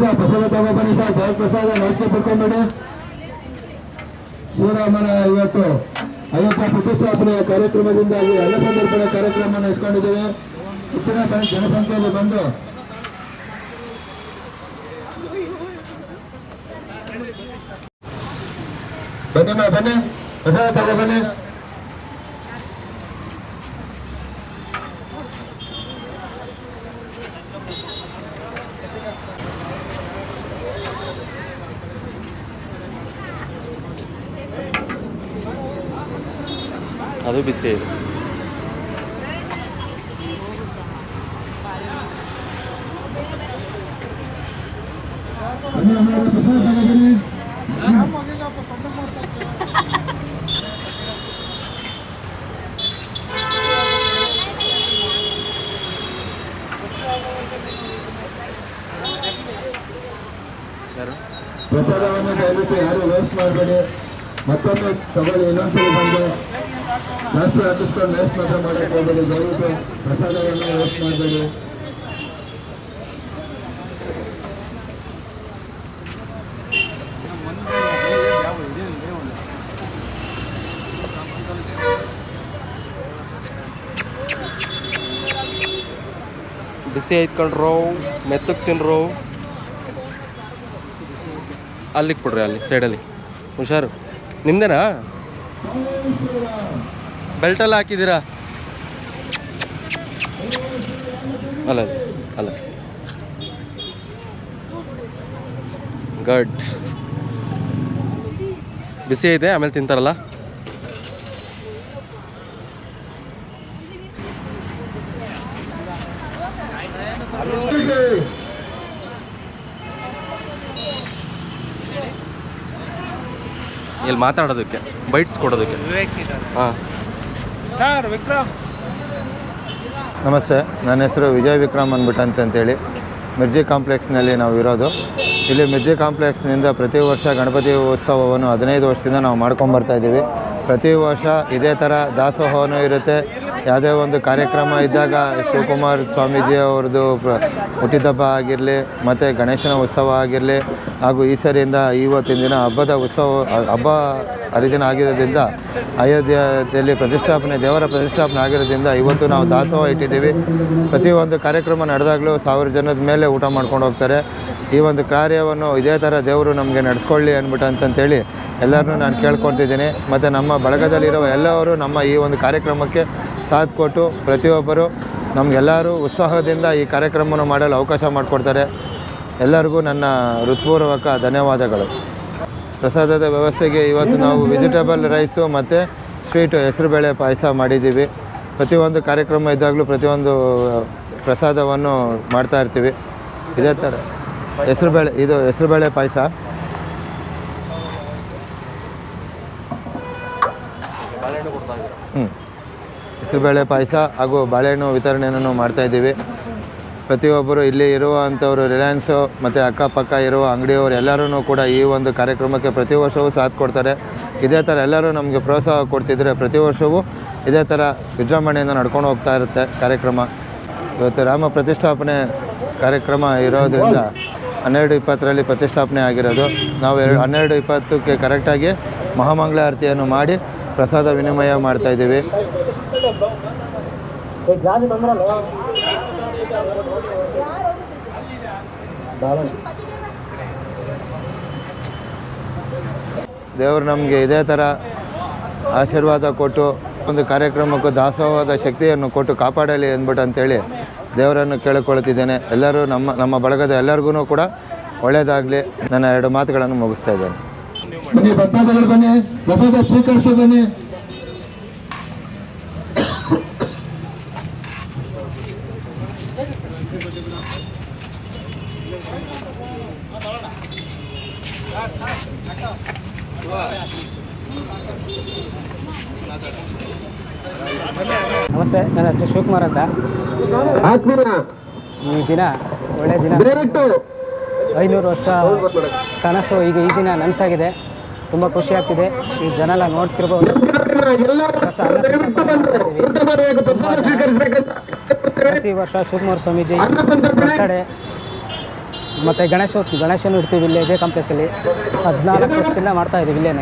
Sir ಪ್ರಸಾದ ತಗೊಬನ್ನಿ sir ದೇವ್ರ ಪ್ರಸಾದ ನಾಚಿಕೆ ಪಡ್ಕೊಂಡ್ಬೇಡಿ ಶ್ರೀರಾಮನ ಇವತ್ತು ಅಯೋಧ್ಯ ಪ್ರತಿಷ್ಠಾಪನೆಯ ಕಾರ್ಯಕ್ರಮದಿಂದಾಗಿ ಎಲ್ಲ ಸಂದರ್ಭದ ಕಾರ್ಯಕ್ರಮವನ್ನು ಇಟ್ಕೊಂಡಿದ್ದೇವೆ. ಹೆಚ್ಚಿನ ಜನಸಂಖ್ಯೆಯಲ್ಲಿ ಬಂದು ಬನ್ನಿ ಬನ್ನಿ. ಪ್ರಸಾದ ತಗೊಬನ್ನಿ ಅದು ಬಿಸಿ ಇದೆ ಬನ್ನಿ ಅಮ್ಮ, ಪ್ರಸಾದ ತಗೊಬನ್ನಿ ಯಾರು ಪ್ರಸಾದವನ್ನು ದಯವಿಟ್ಟು ಯಾರು ವೇಸ್ಟ್ ಮಾಡಬೇಡಿ ಮತ್ತೊಮ್ಮೆ ತಗೊಳ್ಳಿ ಇನ್ನೊಂದ್ಸಲಿ ಬಂದು ಜಾಸ್ತಿ ಹಾಕಿಸ್ಕೊಂಡು ವೇಸ್ಟ್ ಮಾತ್ರ ಮಾಡಕ್ಕೆ ಹೋಗಬೇಡಿ ದಯವಿಟ್ಟು ಪ್ರಸಾದವನ್ನು ವೇಸ್ಟ್ ಮಾಡಬೇಡಿ ಬಿಸಿ ರೋ ಮೆತ್ತಗೆ ತಿನ್ರೋ. ಅಲ್ಲಿಗೆ ಕೊಡ್ರಿ, ಅಲ್ಲಿ ಸೈಡಲ್ಲಿ ಹುಷಾರು. ನಿಮ್ದೇನಾ? ಬೆಲ್ಟಲ್ಲಿ ಹಾಕಿದ್ದೀರಾ? ಅಲ್ಲ ಅಲ್ಲ ಗಡ್ ಬಿಸಿ ಐತೆ ಆಮೇಲೆ ತಿಂತಾರಲ್ಲ? ಇಲ್ಲಿ ಮಾತಾಡೋದಕ್ಕೆ ಬೈಟ್ಸ್ ಕೊಡೋದಕ್ಕೆ. ಹಾಂ. ಸರ್ ವಿಕ್ರಮ್. ನಮಸ್ತೆ ನನ್ನ ಹೆಸರು ವಿಜಯ್ ವಿಕ್ರಮ್ ಅಂದ್ಬಿಟ್ಟು ಅಂತಂತೇಳಿ ಮಿರ್ಜಿ ಕಾಂಪ್ಲೆಕ್ಸ್ನಲ್ಲಿ ನಾವು ಇರೋದು. ಇಲ್ಲಿ ಮಿರ್ಜಿ ಕಾಂಪ್ಲೆಕ್ಸ್ನಿಂದ ಪ್ರತಿ ವರ್ಷ ಗಣಪತಿ ಉತ್ಸವವನ್ನು ಹದಿನೈದು ವರ್ಷದಿಂದ ನಾವು ಮಾಡ್ಕೊಂಬರ್ತಾ ಇದ್ದೀವಿ. ಪ್ರತಿ ವರ್ಷ ಇದೇ ಥರ ದಾಸೋಹವೂ ಇರುತ್ತೆ ಯಾವುದೇ ಒಂದು ಕಾರ್ಯಕ್ರಮ ಇದ್ದಾಗ ಶಿವಕುಮಾರ್ ಸ್ವಾಮೀಜಿ ಅವ್ರದ್ದು ಹುಟ್ಟಿದಬ್ಬ ಆಗಿರಲಿ, ಮತ್ತು ಗಣೇಶನ ಉತ್ಸವ ಆಗಿರಲಿ, ಹಾಗೂ ಈ ಸರಿಯಿಂದ ಇವತ್ತಿನ ದಿನ ಹಬ್ಬದ ಉತ್ಸವ, ಹಬ್ಬ ಹರಿದಿನ ಆಗಿರೋದ್ರಿಂದ ಅಯೋಧ್ಯೆಯಲ್ಲಿ ಪ್ರತಿಷ್ಠಾಪನೆ, ದೇವರ ಪ್ರತಿಷ್ಠಾಪನೆ ಆಗಿರೋದ್ರಿಂದ ಇವತ್ತು ನಾವು ದಾಸೋಹ ಇಟ್ಟಿದ್ದೀವಿ. ಪ್ರತಿಯೊಂದು ಕಾರ್ಯಕ್ರಮ ನಡೆದಾಗಲೂ ಸಾವಿರ ಜನದ ಮೇಲೆ ಊಟ ಮಾಡ್ಕೊಂಡು ಹೋಗ್ತಾರೆ. ಈ ಒಂದು ಕಾರ್ಯವನ್ನು ಇದೇ ಥರ ದೇವರು ನಮಗೆ ನಡೆಸ್ಕೊಳ್ಳಿ ಅಂದ್ಬಿಟ್ಟು ಅಂತಂತೇಳಿ ಎಲ್ಲರನ್ನೂ ನಾನು ಕೇಳ್ಕೊತಿದ್ದೀನಿ. ಮತ್ತು ನಮ್ಮ ಬಳಗದಲ್ಲಿರುವ ಎಲ್ಲರೂ ನಮ್ಮ ಈ ಒಂದು ಕಾರ್ಯಕ್ರಮಕ್ಕೆ ಸಾಥ್ ಕೊಟ್ಟು ಪ್ರತಿಯೊಬ್ಬರು ನಮಗೆಲ್ಲರೂ ಉತ್ಸಾಹದಿಂದ ಈ ಕಾರ್ಯಕ್ರಮವನ್ನು ಮಾಡಲು ಅವಕಾಶ ಮಾಡಿಕೊಡ್ತಾರೆ. ಎಲ್ಲರಿಗೂ ನನ್ನ ಹೃತ್ಪೂರ್ವಕ ಧನ್ಯವಾದಗಳು. ಪ್ರಸಾದದ ವ್ಯವಸ್ಥೆಗೆ ಇವತ್ತು ನಾವು ವೆಜಿಟೇಬಲ್ ರೈಸು ಮತ್ತು ಸ್ವೀಟು ಹೆಸರುಬೇಳೆ ಪಾಯಸ ಮಾಡಿದ್ದೀವಿ. ಪ್ರತಿಯೊಂದು ಕಾರ್ಯಕ್ರಮ ಇದ್ದಾಗಲೂ ಪ್ರತಿಯೊಂದು ಪ್ರಸಾದವನ್ನು ಮಾಡ್ತಾ ಇರ್ತೀವಿ. ಇದೇ ಥರ ಹೆಸರುಬೇಳೆ, ಇದು ಹೆಸರುಬೇಳೆ ಪಾಯಸ. ಹೆಸರುಬೇಳೆ ಪಾಯಸ ಹಾಗೂ ಬಾಳೆಹಣ್ಣು ವಿತರಣೆಯನ್ನು ಮಾಡ್ತಾಯಿದ್ದೀವಿ ಪ್ರತಿಯೊಬ್ಬರು ಇಲ್ಲಿ ಇರುವಂಥವರು ರಿಲಯನ್ಸು ಮತ್ತು ಅಕ್ಕಪಕ್ಕ ಇರುವ ಅಂಗಡಿಯವರು ಎಲ್ಲರೂ ಕೂಡ ಈ ಒಂದು ಕಾರ್ಯಕ್ರಮಕ್ಕೆ ಪ್ರತಿ ವರ್ಷವೂ ಸಾಥ್ ಕೊಡ್ತಾರೆ. ಇದೇ ಥರ ಎಲ್ಲರೂ ನಮಗೆ ಪ್ರೋತ್ಸಾಹ ಕೊಡ್ತಿದ್ರೆ ಪ್ರತಿ ವರ್ಷವೂ ಇದೇ ಥರ ವಿಜೃಂಭಣೆಯಿಂದ ನಡ್ಕೊಂಡು ಹೋಗ್ತಾ ಇರುತ್ತೆ ಕಾರ್ಯಕ್ರಮ. ಇವತ್ತು ರಾಮ ಪ್ರತಿಷ್ಠಾಪನೆ ಕಾರ್ಯಕ್ರಮ ಇರೋದರಿಂದ ಹನ್ನೆರಡು ಇಪ್ಪತ್ತರಲ್ಲಿ ಪ್ರತಿಷ್ಠಾಪನೆ ಆಗಿರೋದು. ನಾವು ಎರಡು, ಹನ್ನೆರಡು ಇಪ್ಪತ್ತಕ್ಕೆ ಕರೆಕ್ಟಾಗಿ ಮಹಾಮಂಗಳಾರತಿಯನ್ನು ಮಾಡಿ ಪ್ರಸಾದ ವಿನಿಮಯ ಮಾಡ್ತಾಯಿದ್ದೀವಿ ದೇವರು ನಮಗೆ ಇದೇ ಥರ ಆಶೀರ್ವಾದ ಕೊಟ್ಟು ಒಂದು ಕಾರ್ಯಕ್ರಮಕ್ಕೂ ದಾಸೋಹದ ಶಕ್ತಿಯನ್ನು ಕೊಟ್ಟು ಕಾಪಾಡಲಿ ಅಂದ್ಬಿಟ್ಟು ಅಂತೇಳಿ ದೇವರನ್ನು ಕೇಳಿಕೊಳ್ಳುತ್ತಿದ್ದೇನೆ ಎಲ್ಲರೂ ನಮ್ಮ ನಮ್ಮ ಬಳಗದ ಎಲ್ಲರಿಗೂ ಕೂಡ ಒಳ್ಳೆಯದಾಗಲಿ ನನ್ನ ಎರಡು ಮಾತುಗಳನ್ನು ಮುಗಿಸ್ತಾ ಇದ್ದೇನೆ. ಬನ್ನಿ ಭಕ್ತಾದಿಗಳು ಬನ್ನಿ ಪ್ರಸಾದ ಸ್ವೀಕರಿಸಿ ಬನ್ನಿ ನಮಸ್ತೆ ನನ್ನ ಹೆಸರು ಶಿವಕುಮಾರ್ ಅಂತ ಆತ್ಮೀಯ ಈ ದಿನ ಒಳ್ಳೆಯ ದಿನ. ಐನೂರು ವರ್ಷ ಕನಸು ಈಗ ಈ ದಿನ ನನಸಾಗಿದೆ. ತುಂಬ ಖುಷಿ ಆಗ್ತಿದೆ. ಈ ಜನ ಎಲ್ಲ ನೋಡ್ತಿರ್ಬೋದು ಪ್ರತಿ ವರ್ಷ ಶಿವಕುಮಾರ ಸ್ವಾಮೀಜಿ ಬರ್ತಡೆ. ಮತ್ತು ಗಣೇಶ ಗಣೇಶನ ಇಡ್ತೀವಿ ಇಲ್ಲೇ ಇದೇ ಕಾಂಪ್ಲೆಕ್ಸಲ್ಲಿ ಹದಿನಾಲ್ಕು ವರ್ಷದಿಂದ ಮಾಡ್ತಾ ಇದ್ದೀವಿ ಇಲ್ಲೇ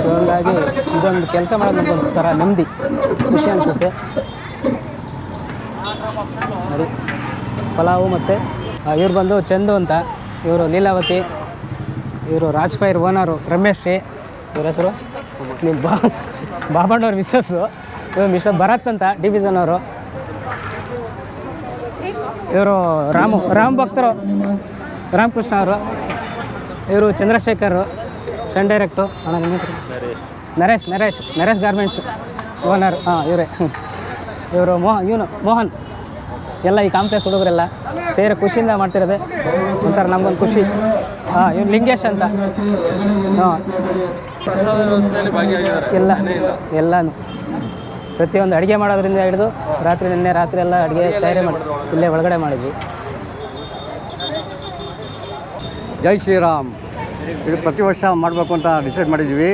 ಸೊ ಹಂಗಾಗಿ ಇದೊಂದು ಕೆಲಸ ಮಾಡೋದು ಒಂಥರ ಥರ ನೆಮ್ಮದಿ. ಖುಷಿ ಅನಿಸುತ್ತೆ. ಪಲಾವು ಮತ್ತು ಇವ್ರು ಬಂದು ಚಂದು ಅಂತ. ಇವರು ಲೀಲಾವತಿ ಇವರು ರಾಜ್ ಫೈರ್ ಓನರು ರಮೇಶ್ ರೀ. ಇವ್ರ ಹೆಸರು ನಿಮ್ಮ ಬಾ ಬಾಬಣ್ಣವ್ರ ಮಿಸ್ಸಸ್ಸು. ಇವರು ಮಿಸ್ಟರ್ ಭರತ್ ಅಂತ ಡಿವಿಷನ್ ಅವರು. ಇವರು ರಾಮು ರಾಮ್ ಭಕ್ತರು ರಾಮಕೃಷ್ಣ ಅವರು. ಇವರು ಚಂದ್ರಶೇಖರ್ ಸನ್ ಡೈರೆಕ್ಟು. ಅಣ್ಣ ನಿಮ್ಮ ಹೆಸರು? Naresh. Naresh Naresh garments owner. ಹಾಂ ಇವರೇ. ಇವರು ಮೋಹನ್ ಇವನು ಮೋಹನ್. ಎಲ್ಲ ಈ ಕಾಂಪ್ಲೆಕ್ಸ್ ಹುಡುಗರೆಲ್ಲ ಸೇರಿ ಖುಷಿಯಿಂದ ಮಾಡ್ತಿರೋದೆ ಒಂಥರ ನಮ್ಗೊಂದು ಖುಷಿ. ಹಾಂ ಇವ್ನು ಲಿಂಗೇಶ್ ಅಂತ. ಹಾಂ. ಎಲ್ಲ, ಎಲ್ಲನೂ. ಪ್ರತಿಯೊಂದು ಅಡುಗೆ ಮಾಡೋದ್ರಿಂದ ಹಿಡಿದು ರಾತ್ರಿ ನಿನ್ನೆ ರಾತ್ರಿ ಎಲ್ಲ ಅಡುಗೆ ತಯಾರಿ ಮಾಡಿ, ಇಲ್ಲೇ ಒಳಗಡೆ ಮಾಡಿದ್ವಿ. ಜೈ ಶ್ರೀರಾಮ್. ಇದು ಪ್ರತಿ ವರ್ಷ ಮಾಡಬೇಕು ಅಂತ ಡಿಸೈಡ್ ಮಾಡಿದ್ವಿ.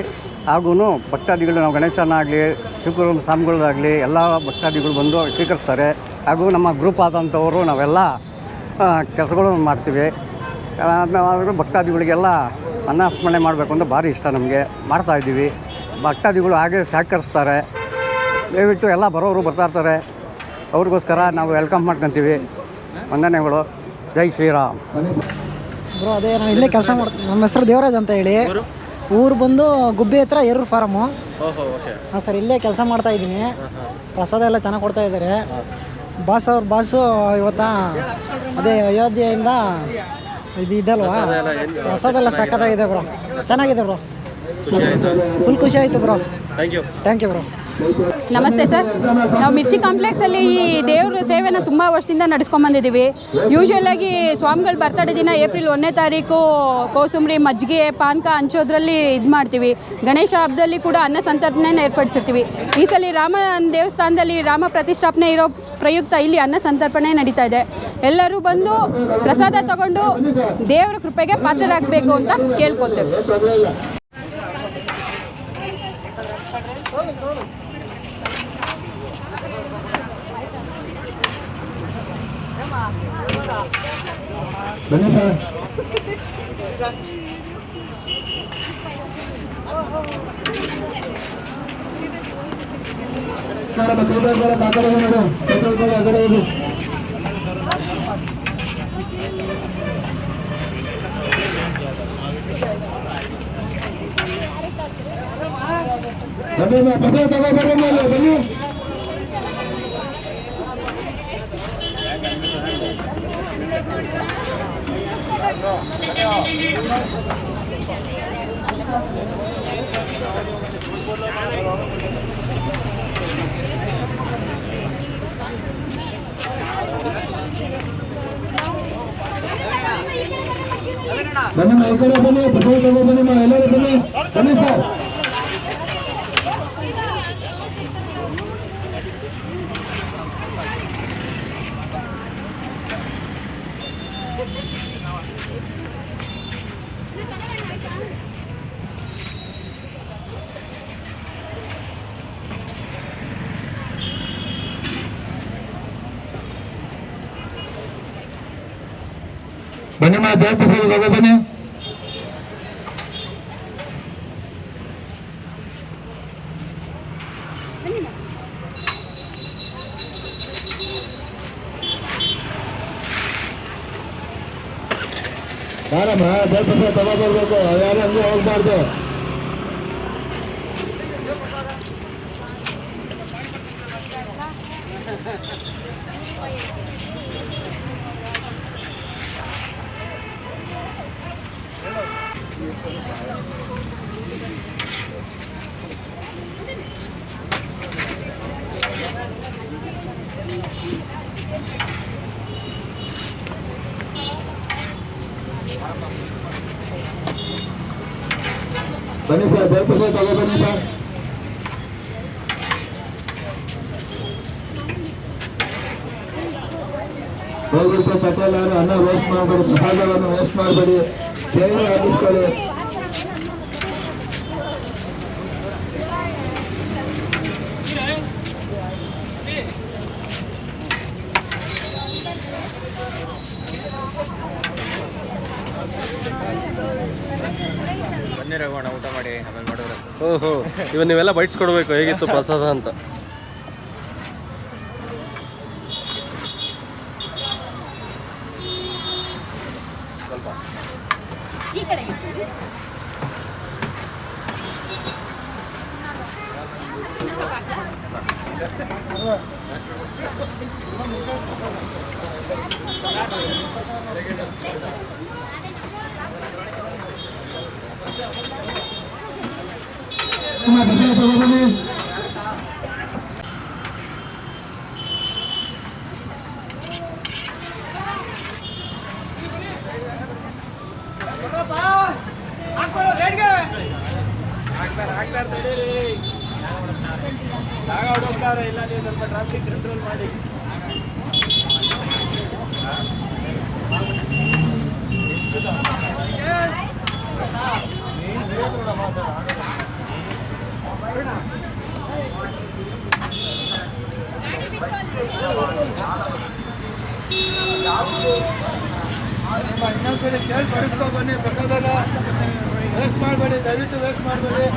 ಹಾಗೂ ಭಕ್ತಾದಿಗಳು ನಾವು ಗಣೇಶನಾಗಲಿ ಶುಕ್ರ ಸ್ವಾಮಿಗಳಾಗಲಿ, ಎಲ್ಲ ಭಕ್ತಾದಿಗಳು ಬಂದು ಸ್ವೀಕರಿಸ್ತಾರೆ. ಹಾಗೂ ನಮ್ಮ ಗ್ರೂಪ್ ಆದಂಥವರು ನಾವೆಲ್ಲ ಕೆಲಸಗಳು ಮಾಡ್ತೀವಿ. ನಾವು ಭಕ್ತಾದಿಗಳಿಗೆಲ್ಲ ಅನ್ನಸ್ಮರಣೆ ಮಾಡಬೇಕು ಅಂತ ಭಾರಿ ಇಷ್ಟ ನಮಗೆ. ಮಾಡ್ತಾಯಿದ್ದೀವಿ ಭಕ್ತಾದಿಗಳು ಹಾಗೆ ಸಹಕರಿಸ್ತಾರೆ. ದಯವಿಟ್ಟು ಎಲ್ಲ ಬರೋರು ಬರ್ತಾ ಇರ್ತಾರೆ. ಅವ್ರಿಗೋಸ್ಕರ ನಾವು ವೆಲ್ಕಮ್ ಮಾಡ್ಕೊತೀವಿ. ವಂದನೆಗಳು. ಜೈ ಶ್ರೀರಾಮ್. ಬ್ರೋ ಅದೇ ನಾವು ಇಲ್ಲೇ ಕೆಲಸ ಮಾಡ್ತೀವಿ ನಮ್ಮ ಹೆಸರು ದೇವರಾಜ್ ಅಂತ ಹೇಳಿ. ಊರು? ಬಂದು ಗುಬ್ಬಿ ಹತ್ರ ಎರೂರು ಫಾರಮು. ಓಹೋ ಓಕೆ. ಹಾಂ ಸರ್ ಇಲ್ಲೇ ಕೆಲಸ ಮಾಡ್ತಾ ಇದ್ದೀನಿ. ಪ್ರಸಾದ ಎಲ್ಲ ಚೆನ್ನಾಗಿ ಕೊಡ್ತಾ ಇದ್ದಾರೆ. ಬಾಸ್ ಅವ್ರ ಬಾಸು ಇವತ್ತ ಅದೇ ಅಯೋಧ್ಯೆಯಿಂದ ಇದು ಇದಲ್ವಾ? ಹೊಸದೆಲ್ಲ ಸಖತ್ತಾಗಿದೆ ಬ್ರೋ. ಚೆನ್ನಾಗಿದೆ ಬ್ರೋ. ಫುಲ್ ಖುಷಿ ಆಯಿತು bro. Thank you thank you bro. ನಮಸ್ತೆ ಸರ್. ನಾವು ಮಿರ್ಚಿ ಕಾಂಪ್ಲೆಕ್ಸಲ್ಲಿ ಈ ದೇವ್ರ ಸೇವೆನ ತುಂಬ ವರ್ಷದಿಂದ ನಡೆಸ್ಕೊಂಬಂದಿದ್ದೀವಿ ಯೂಶ್ವಲಾಗಿ ಸ್ವಾಮಿಗಳ ಬರ್ತಡೇ ದಿನ ಏಪ್ರಿಲ್ ಒಂದನೇ ತಾರೀಕು ಕೋಸುಂಬರಿ, ಮಜ್ಜಿಗೆ, ಪಾನಕ ಹಂಚೋದ್ರಲ್ಲಿ ಇದು ಮಾಡ್ತೀವಿ. ಗಣೇಶ ಹಬ್ಬದಲ್ಲಿ ಕೂಡ ಅನ್ನ ಸಂತರ್ಪಣೆನ ಏರ್ಪಡಿಸಿರ್ತೀವಿ. ಈ ಸಲ ರಾಮ ದೇವಸ್ಥಾನದಲ್ಲಿ ರಾಮ ಪ್ರತಿಷ್ಠಾಪನೆ ಇರೋ ಪ್ರಯುಕ್ತ ಇಲ್ಲಿ ಅನ್ನ ಸಂತರ್ಪಣೆ ನಡೀತಾ ಇದೆ. ಎಲ್ಲರೂ ಬಂದು ಪ್ರಸಾದ ತಗೊಂಡು ದೇವರ ಕೃಪೆಗೆ ಪಾತ್ರರಾಗಬೇಕು ಅಂತ ಕೇಳ್ಕೊತೇವೆ. ಬನ್ನಿ ಸರ್ ನೋಡಮ್ಮ ಕೈಗಳು ಬರೋದು ಆ ಕಡೆ ನೋಡು ಕೈಗಳು ಬರೋದು ಆ ಕಡೆ ಹೋಗು ಬನ್ನಿ ಅಮ್ಮ, ಪ್ರಸಾದ ತಗೋ ಬರ್ರಿ ಅಮ್ಮ ಇಲ್ಲಿ, ಬನ್ನಿ ಈ ಬನ್ನಿ ಬನ್ನಿಮ್ಮ ಎಲ್ಲರೂ ಬನ್ನಿ. ಬನ್ನಿ ಸರ್. ಬನ್ನಿಮ್ಮ ದೇವ್ರ ಪ್ರಸಾದ ತಗೋ ಬನ್ನಿ ಯಾರಮ್ಮ ದೇವ್ರ ಪ್ರಸಾದ ತಗೋ ಬರ್ಬೇಕು ಯಾರು ಹಂಗೆ ಹೋಗ್ಬಾರ್ದು ಬನ್ನಿ ಸರ್ ದೇವ್ರ ಪ್ರಸಾದ ತಗೋ ಬನ್ನಿ ಸರ್ ಹೋಗ್ಬಿಟ್ಟು ಪಟೇಲ್ ಅವರು ಅನ್ನ ವೇಸ್ಟ್ ಮಾಡಬೇಡಿ ಪ್ರಸಾದವನ್ನು ವೇಸ್ಟ್ ಮಾಡಬೇಡಿ ಕೇಳಿ ಆಗಿಸ್ಕೊಳ್ಳಿ ಅದನ್ನೇ ಊಟ ಮಾಡಿ ಆಮೇಲೆ ಮಾಡೋರು ಓಹೋ ಇವನ್ ನೀವೆಲ್ಲ ಬೈಟ್ಸ್ ಕೊಡಬೇಕು ಹೇಗಿತ್ತು ಪ್ರಸಾದ ಅಂತ? ಇನ್ನೊಂದ್ಸರಿ ಕೇಳಿ ಬಡಿಸ್ಕೊ ಬನ್ನಿ ಪ್ರಸಾದನ ವೇಸ್ಟ್ ಮಾಡಬೇಡಿ ದಯವಿಟ್ಟು ವೇಸ್ಟ್ ಮಾಡಬೇಡಿ.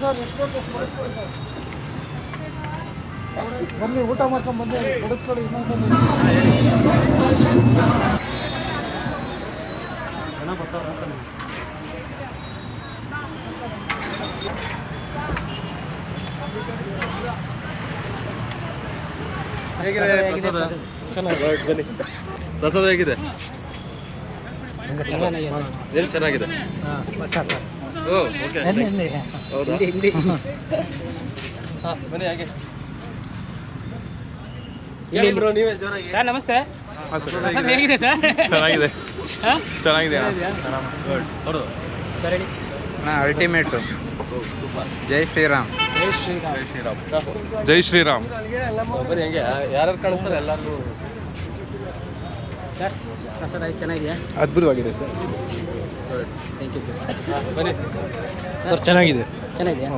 ಸರ್ ಎಷ್ಟು ಬೇಕು ಸರ್. ಬನ್ನಿ ಊಟ ಮಾಡ್ಕೊಂಡು ಬಂದು ಬಡಿಸ್ಕೊಳ್ಳಿ ಇನ್ನೊಂದ್ಸಲ ಹೇಗಿದೆ ಪ್ರಸಾದ ಚೆನ್ನಾಗಿ ಬನ್ನಿ. ಪ್ರಸಾದ ಹೇಗಿದೆ? ಏನು ಚೆನ್ನಾಗಿದೆ. Oh okay. ಹೌದಾ? ಹಾಂ. ಬನ್ನಿ ಹಾಗೆ. ಹೇಳಿ ಬ್ರೋ ನೀವೇ ಜೋರಾಗಿ. ಸರ್ ನಮಸ್ತೆ. ಸರ್ ಹೇಗಿದೆ? ಸರ್? ಚೆನ್ನಾಗಿದೆ. ಹಾಂ? ಚೆನ್ನಾಗಿದೆ. ಸರ್ ಹೇಳಿ. ಅಲ್ಟಿಮೇಟು ಜೈ ಶ್ರೀರಾಮ್. ಜೈ ಶ್ರೀರಾಮ್. ಜೈ ಶ್ರೀರಾಮ್. ಜೈ ಶ್ರೀರಾಮ್. ಬನ್ನಿ ಹೆಂಗೆ ಯಾರ್ಯಾರು ಕಾಣಿಸ್ತಾರೆ ಎಲ್ಲರಿಗೂ ಸರ್ ಚೆನ್ನಾಗಿದೆಯಾ? ಅದ್ಭುತವಾಗಿದೆ ಸರ್. ಥ್ಯಾಂಕ್ ಯು ಸರ್ ಬನ್ನಿ. ಸರ್ ಚೆನ್ನಾಗಿದೆ. ಚೆನ್ನಾಗಿದೆಯಾ?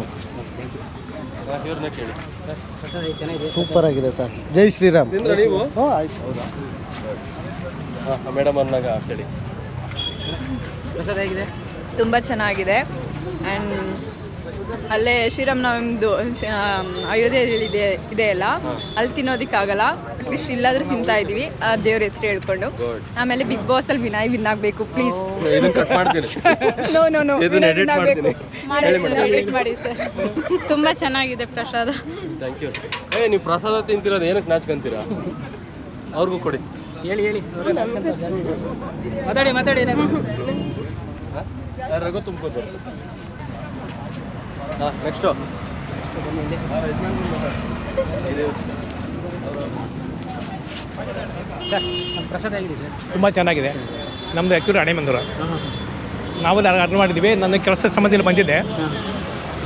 ಇವ್ರನ್ನ ಕೇಳಿ. ಸರ್ ಪ್ರಸಾದ ಹೇಗೆ ಚೆನ್ನಾಗಿದೆ ಸೂಪರ್ ಆಗಿದೆ ಸರ್. ಜೈ ಶ್ರೀರಾಮ್. ನೀವು? ಹಾಂ ಆಯ್ತು. ಹೌದಾ? ಹಾಂ ಮೇಡಮ್ ಅನ್ನಾಗ ಕೇಳಿ. ಸರ್ ಹೇಗಿದೆ? ತುಂಬ ಚೆನ್ನಾಗಿದೆ. ಆ್ಯಂಡ್ ಅಲ್ಲೇ ಶ್ರೀರಾಮನವಮಿದು ಅಯೋಧ್ಯೆಯಲ್ಲಿ ಇದೆ ಇದೆ ಅಲ್ಲ ಅಲ್ಲಿ ತಿನ್ನೋದಕ್ಕಾಗಲ್ಲ. ಅಟ್ಲೀಸ್ಟ್ ಇಲ್ಲಾದ್ರೂ ತಿಂತಾ ಇದೀವಿ ಆ ದೇವ್ರ ಹೆಸರು ಹೇಳ್ಕೊಂಡು. ಆಮೇಲೆ ಬಿಗ್ ಬಾಸ್ ಅಲ್ಲಿ ವಿನಯ್ ವಿನ್ ಆಗಬೇಕು ಪ್ಲೀಸ್ ಇದನ್ನ ಕಟ್ ಮಾಡ್ತೀನಿ. ನೋ ನೋ ನೋ ಇದನ್ನ ಎಡಿಟ್ ಮಾಡ್ತೀನಿ. ಮಾಡಿ ಸರ್ ತುಂಬ ಚೆನ್ನಾಗಿದೆ ಪ್ರಸಾದ. ಥ್ಯಾಂಕ್ ಯು ಏ ನೀವು ಪ್ರಸಾದ ತಿಂತಿರೋದು ಏನಕ್ಕೆ ನಾಚ್ಕೊಂತೀರಾ? ಅವ್ರಿಗೂ ಕೊಡಿ. ಹೇಳಿ ಹೇಳಿ. ಮಾತಾಡಿ ಮಾತಾಡಿ ರಘು ತುಂಬ್ಕೋತಾರೆ ನೆಕ್ಸ್ಟು ಸರ್ ನಮ್ಮ ಪ್ರಸಾದ ಹೇಗಿದೆ ಸರ್? ತುಂಬ ಚೆನ್ನಾಗಿದೆ. ನಮ್ಮದು ಆ್ಯಕ್ಚುಲಿ ಹಣೆಮಂದೂರು ನಾವು ಅರ್ಡರ್ ಮಾಡಿದ್ವಿ ನನ್ನ ಕೆಲಸ ಸಂಬಂಧದಲ್ಲಿ ಬಂದಿದ್ದೆ.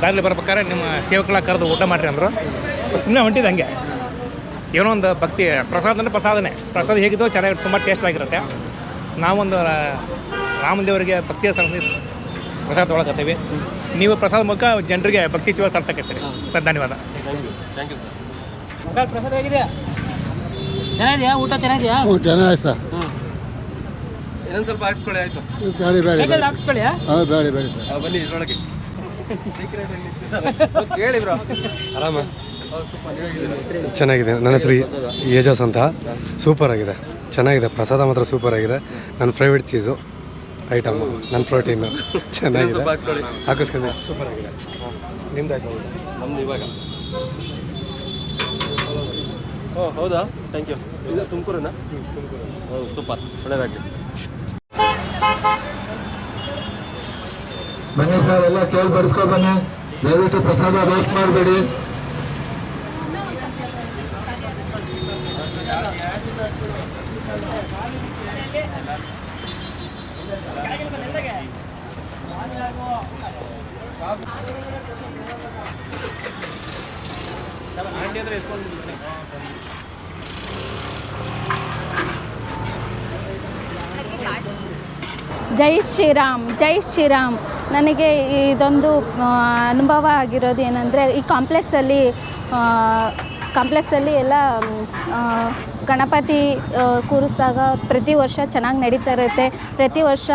ದಾರಿಲಿ ಬರ್ಬೇಕಾದ್ರೆ ನಿಮ್ಮ ಸೇವಕಳ ಕರೆದು ಊಟ ಮಾಡಿರಿ ಅಂದರು. ಸುಮ್ಮನೆ ಹೊಂಟಿದೆ ಹಂಗೆ. ಏನೋ ಒಂದು ಭಕ್ತಿ ಪ್ರಸಾದ ಅಂದರೆ ಪ್ರಸಾದನೇ. ಪ್ರಸಾದ ಹೇಗಿದ್ದು ಚೆನ್ನಾಗಿ ತುಂಬ ಟೇಸ್ಟ್ ಆಗಿರುತ್ತೆ. ನಾವೊಂದು ರಾಮದೇವರಿಗೆ ಭಕ್ತಿಯ ಸಂಬಂಧ ಪ್ರಸಾದ ತೊಗೊಳಕತ್ತೀವಿ. ನೀವು ಪ್ರಸಾದ ಮೂಲಕ ಜನರಿಗೆ ಭಕ್ತಿ ಶಿವ ಸಾರ್ಥಕತ್ತೀರಿ ಸರ್ ಧನ್ಯವಾದ. Thank you thank you sir ಮಕ್ಕಳ ಪ್ರಸಾದ ಹೇಗಿದೆಯಾ ಚೆನ್ನಾಗಿದೆಯಾ? ಊಟ ಚೆನ್ನಾಗಿದೆಯಾ? ಚೆನ್ನಾಗಿ ಸರ್ ಹಾಂ. ಇನ್ನೊಂದು ಸ್ವಲ್ಪ ಹಾಕ್ಸ್ಕೊಳ್ಳಿ ಆಯಿತು. ಬೇಡಿ ಬೇಡಿ ಹೇಗೆಲ್ಲ ಹಾಕ್ಸ್ಕೊಳ್ಳಿ ಹಾಂ ಬೇಡಿ ಬೇಡಿ ಸರ್ ಬನ್ನಿ ಇದ್ರೊಳಗೆ. ಕೇಳಿ ಬ್ರೋ. ಆರಾಮ? ಸ್ವಲ್ಪ ನೀವು ಚೆನ್ನಾಗಿದೆ. ನನ್ನ ಹೆಸರು ಏಜಸ್ ಅಂತ. ಸೂಪರ್ ಆಗಿದೆ. ಚೆನ್ನಾಗಿದೆ. ಪ್ರಸಾದ ಮಾತ್ರ ಸೂಪರ್ ಆಗಿದೆ. ನನ್ನ ಫೇವ್ರೆಟ್ ಚೀಸು ಐಟಮು. ನನ್ನ ಪ್ರೋಟೀನು ಚೆನ್ನಾಗಿದೆ. ಹಾಕಿಸ್ಕೊಂಡು ಸೂಪರ್ ಆಗಿದೆ ನಿಮ್ದು ಹಾಕೋದು ನಮ್ದು ಇವಾಗ. ಓ ಹೌದಾ? ಥ್ಯಾಂಕ್ ಯು ಇದು ತುಮಕೂರಿನ? ಹೌದು ಸೂಪರ್. ಒಳ್ಳೇದಾಗಲಿ. ಬನ್ನಿ ಸರ್ ಎಲ್ಲ ಕೇಳಿ ಬಡಿಸ್ಕೊ ಬನ್ನಿ. ದಯವಿಟ್ಟು ಪ್ರಸಾದ ವೇಸ್ಟ್ ಮಾಡಬೇಡಿ. ಜೈ ಶ್ರೀರಾಮ್ ಜೈ ಶ್ರೀರಾಮ್. ನನಗೆ ಇದೊಂದು ಅನುಭವ ಆಗಿರೋದು ಏನಂದರೆ ಈ ಕಾಂಪ್ಲೆಕ್ಸಲ್ಲಿ ಕಾಂಪ್ಲೆಕ್ಸಲ್ಲಿ ಎಲ್ಲ ಗಣಪತಿ ಕೂರಿಸಿದಾಗ ಪ್ರತಿ ವರ್ಷ ಚೆನ್ನಾಗಿ ನಡೀತಾ ಇರುತ್ತೆ. ಪ್ರತಿ ವರ್ಷ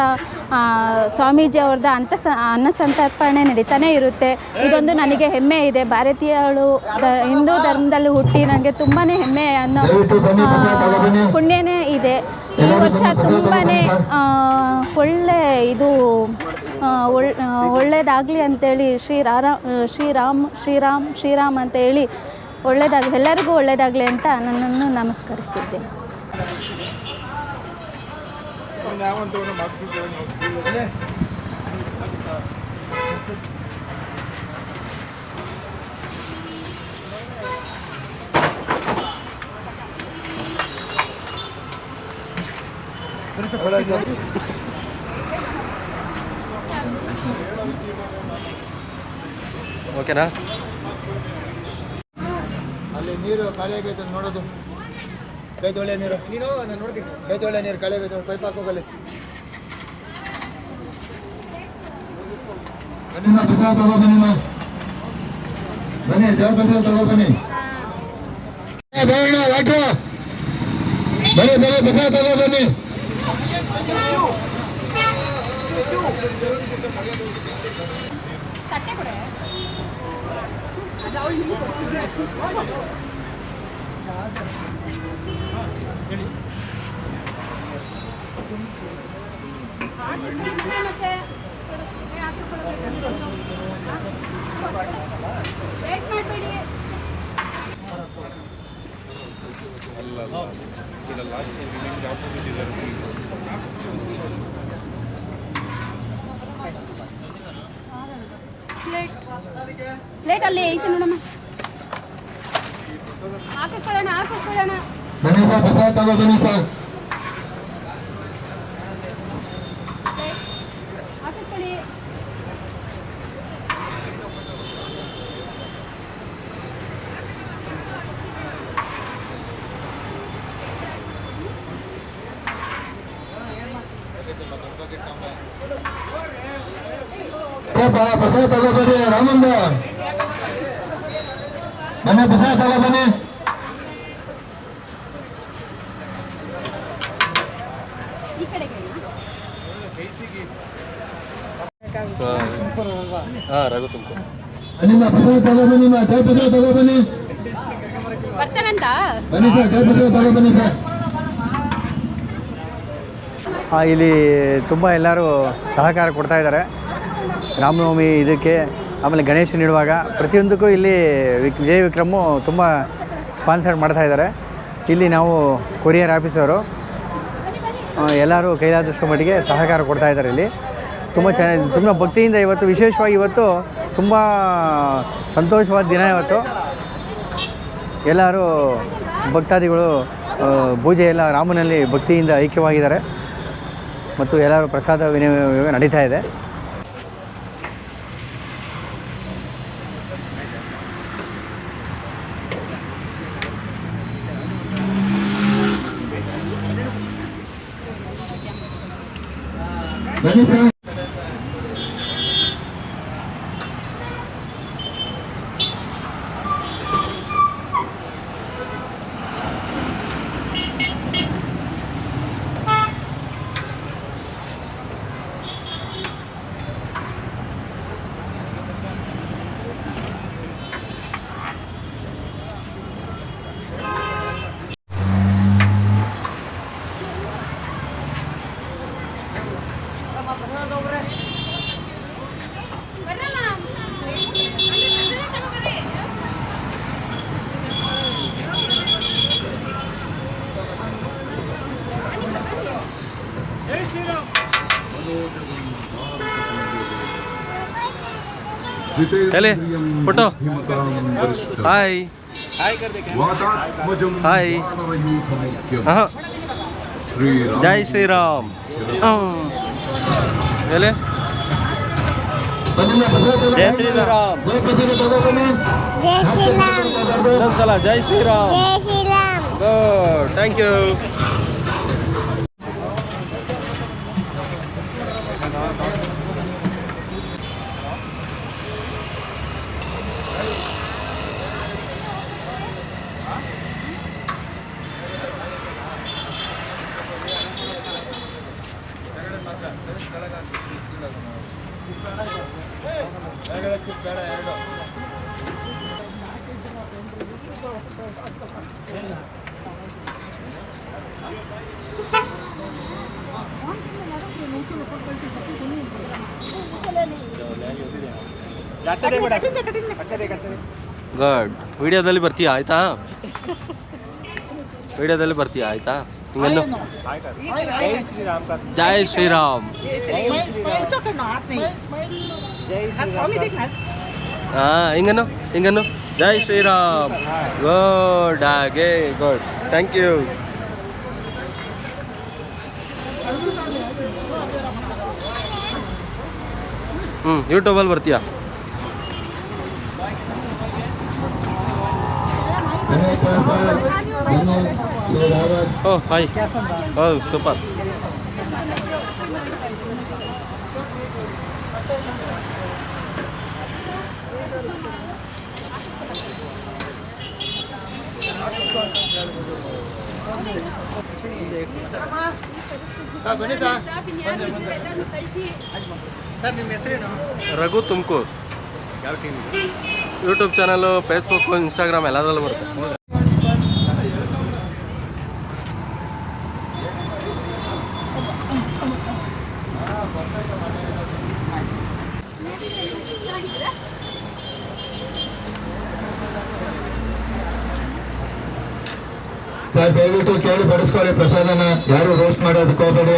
ಸ್ವಾಮೀಜಿ ಅವ್ರದ್ದು ಅಂತ ಸ, ಅನ್ನ ಸಂತರ್ಪಣೆ ನಡೀತಾನೆ ಇರುತ್ತೆ. ಇದೊಂದು ನನಗೆ ಹೆಮ್ಮೆ ಇದೆ. ಭಾರತೀಯಳು ಹಿಂದೂ ಧರ್ಮದಲ್ಲಿ ಹುಟ್ಟಿ ನನಗೆ ತುಂಬಾ ಹೆಮ್ಮೆ ಅನ್ನೋ ಪುಣ್ಯನೇ ಇದೆ. ಈ ವರ್ಷ ತುಂಬಾ ಒಳ್ಳೆ ಇದು ಒಳ್ಳೆಯದಾಗಲಿ ಒಳ್ ಅಂತೇಳಿ ಶ್ರೀ ಅಂತೇಳಿ ಶ್ರೀರಾರ ಶ್ರೀರಾಮ್ ಶ್ರೀರಾಮ್ ಶ್ರೀರಾಮ್ ಅಂತ ಹೇಳಿ ಒಳ್ಳೇದಾಗಲಿ ಎಲ್ಲರಿಗೂ ಒಳ್ಳೆಯದಾಗಲಿ ಅಂತ ನನ್ನನ್ನು ನಮಸ್ಕರಿಸ್ತಿದ್ದೇನೆ. ಓಕೆನಾ ನೀರು ಖಾಲಿ ಆಗೈತೆ ನೋಡೋದು. ಕೈ ತೊಳೆ ನೀರು. ಕೈ ತೊಳೆ ನೀರು ಖಾಲಿ ಆಗೈತೆ ಪೈಪ್ ಹಾಕೋಗಲ್ಲಿ ಬನ್ನಿಮ್ಮ ಪ್ರಸಾದ ತಗೋ ಬನ್ನಿಮ್ಮ ಬನ್ನಿ ದೇವ್ರ ಪ್ರಸಾದ ತಗೋ ಬನ್ನಿ. ಬೇಡ ವಾಟ್ರು ಬನ್ನಿ ಬನ್ನಿ ಪ್ರಸಾದ ತಗೋ ಬನ್ನಿ. ಪ್ಲೇಟ್ ಅಲ್ಲಿ ಐತೆ ನೋಡಮ್ಮ. ಹಾಕಿಸ್ಕೊಳ್ಳೋಣ ಹಾಕಿಸ್ಕೊಳ್ಳೋಣ ಬನ್ನಿ ಸರ್ ಪ್ರಸಾದ ತಗೋ ಬನ್ನಿ ಸರ್ ಹಾಕಿಸ್ಕೊಳ್ಳಿ ಏ, ಬಾ, ಪ್ರಸಾದ ತಗೋ ಬರ್ರಿ ರಾಮಂದ ಬನ್ನಿ ಪ್ರಸಾದ ತಗೋ ಬನ್ನಿ. ಬನ್ನಿ ಸರ್ ಬನ್ನಿ ಸರ್. ಆ, ಇಲ್ಲಿ ತುಂಬ ಎಲ್ಲರೂ ಸಹಕಾರ ಕೊಡ್ತಾ ಇದ್ದಾರೆ. ರಾಮನವಮಿ ಇದಕ್ಕೆ ಆಮೇಲೆ ಗಣೇಶ ಇಡುವಾಗ ಪ್ರತಿಯೊಂದಕ್ಕೂ ಇಲ್ಲಿ ವಿಕ್ ವಿಜಯ್ ವಿಕ್ರಮು ತುಂಬ ಸ್ಪಾನ್ಸರ್ ಮಾಡ್ತಾ ಇದ್ದಾರೆ. ಇಲ್ಲಿ ನಾವು ಕೊರಿಯರ್ ಆಫೀಸರು ಆ, ಎಲ್ಲರೂ ಕೈಲಾದಷ್ಟು ಮಟ್ಟಿಗೆ ಸಹಕಾರ ಕೊಡ್ತಾ ಇದ್ದಾರೆ ಇಲ್ಲಿ. ತುಂಬ ಚೆನ್ನಾಗಿ ತುಂಬ ಭಕ್ತಿಯಿಂದ ಇವತ್ತು ವಿಶೇಷವಾಗಿ ಇವತ್ತು ತುಂಬ ಸಂತೋಷವಾದ ದಿನ ಇವತ್ತು. ಎಲ್ಲರೂ ಭಕ್ತಾದಿಗಳು ಪೂಜೆ ಎಲ್ಲ ರಾಮನಲ್ಲಿ ಭಕ್ತಿಯಿಂದ ಐಕ್ಯವಾಗಿದ್ದಾರೆ. ಮತ್ತು ಎಲ್ಲರೂ ಪ್ರಸಾದ ವಿನಿಮಯ ನಡೀತಾ ಇದೆ. ಬನ್ನಿ ಸರ್ ತಲೆ ಫೋಟೋ ಹಾಯ್ ಹಾಯ್ ಹಾಂ ಜೈ ಶ್ರೀರಾಮ್ ಎಲೆ ಬನ್ನಿಮ್ಮ ಪ್ರಸಾದ ತಗೋ ಜೈ ಶ್ರೀರಾಮ್ ದೇವ್ರ ಪ್ರಸಾದ ತಗೋ ಬನ್ನಿ ಜೈ ಶ್ರೀರಾಮ್ ಇನ್ನೊಂದ್ಸಲ ಜೈ ಶ್ರೀರಾಮ್ ಗುಡ್ ವಿಡಿಯೋದಲ್ಲಿ ಬರ್ತೀಯ ಆಯ್ತಾ? ವಿಡಿಯೋದಲ್ಲಿ ಬರ್ತೀಯಾ ಆಯ್ತಾ? ಹಿಂಗನ್ನು ಜೈ ಶ್ರೀರಾಮ್ ಹಾಂ ಹಿಂಗನ್ನು ಹಿಂಗನ್ನು. ಜೈ ಶ್ರೀರಾಮ್. ಗುಡ್ ಹಾಗೆ ಗುಡ್ ಥ್ಯಾಂಕ್ ಯು ಹ್ಞೂ ಯೂಟ್ಯೂಬಲ್ಲಿ ಬರ್ತೀಯಾ? ಅನೇಕ Prasad Vinay Shri Rawat oh hi oh super Raghu Tumakuru YouTube channel Facebook Instagram ಎಲ್ಲದರಲ್ಲೂ ಬರುತ್ತೆ ಸರ್ ದಯವಿಟ್ಟು ಕೇಳಿ ಬಡಿಸ್ಕೊಳ್ಳಿ ಪ್ರಸಾದನ. ಯಾರು ರೋಸ್ಟ್ ಮಾಡೋದಕ್ಕೆ ಹೋಗಬೇಡಿ